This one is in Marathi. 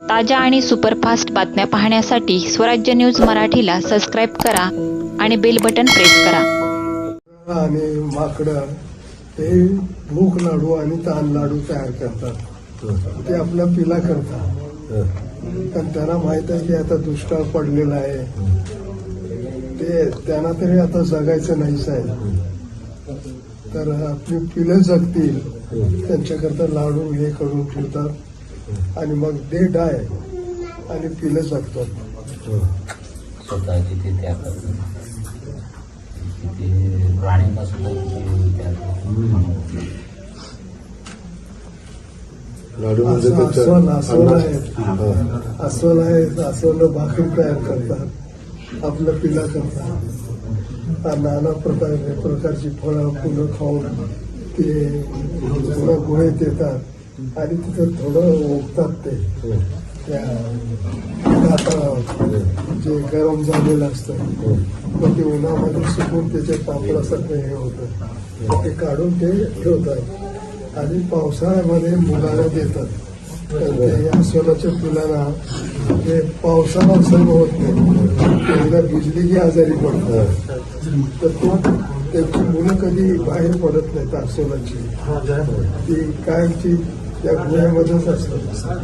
ताज्या आणि सुपरफास्ट बातम्या पाहण्यासाठी स्वराज्य न्यूज मराठीला सबस्क्राईब करा आणि बेल बटन प्रेस करा. आणि माकडं ते भूक लाडू आणि तान लाडू तयार करतात. ते आपल्या पिला करतात. पण त्यांना माहीत आहे की आता दुष्काळ पडलेला आहे. ते त्यांना तरी आता जगायचं नाहीच आहे. तर आपली पिलं जगतील. त्यांच्याकरता लाडू हे करून ठेवतात. आणि मग दे डाय आणि पिलं जगतात स्वतःची ते लाडू म्हणजे अस्वल आहेत हा. अस्वल आहेत अस्वल भाकरी तयार करतात? आपलं पिला करतात. हा नाना प्रकार प्रकारची फळं फुलं खाऊन ते गुहेत येतात. आणि तिथं थोडं ओकतात ते. त्या आता जे गरम झालेलं असतं मग ते उन्हामध्ये सुकून त्याचे पापडासारखं हे होतं. मग ते काढून ते ठेवतात. आणि पावसाळ्यामध्ये मुलाला देतात. ते अस्वलाच्या फुलांना ते पावसाला सर्व होत नाही. ते एकदा भिजली की आजारी पडतात. तर तो त्याची मुलं कधी बाहेर पडत नाहीत अस्वलाची ती कायमची 150歳しかですね。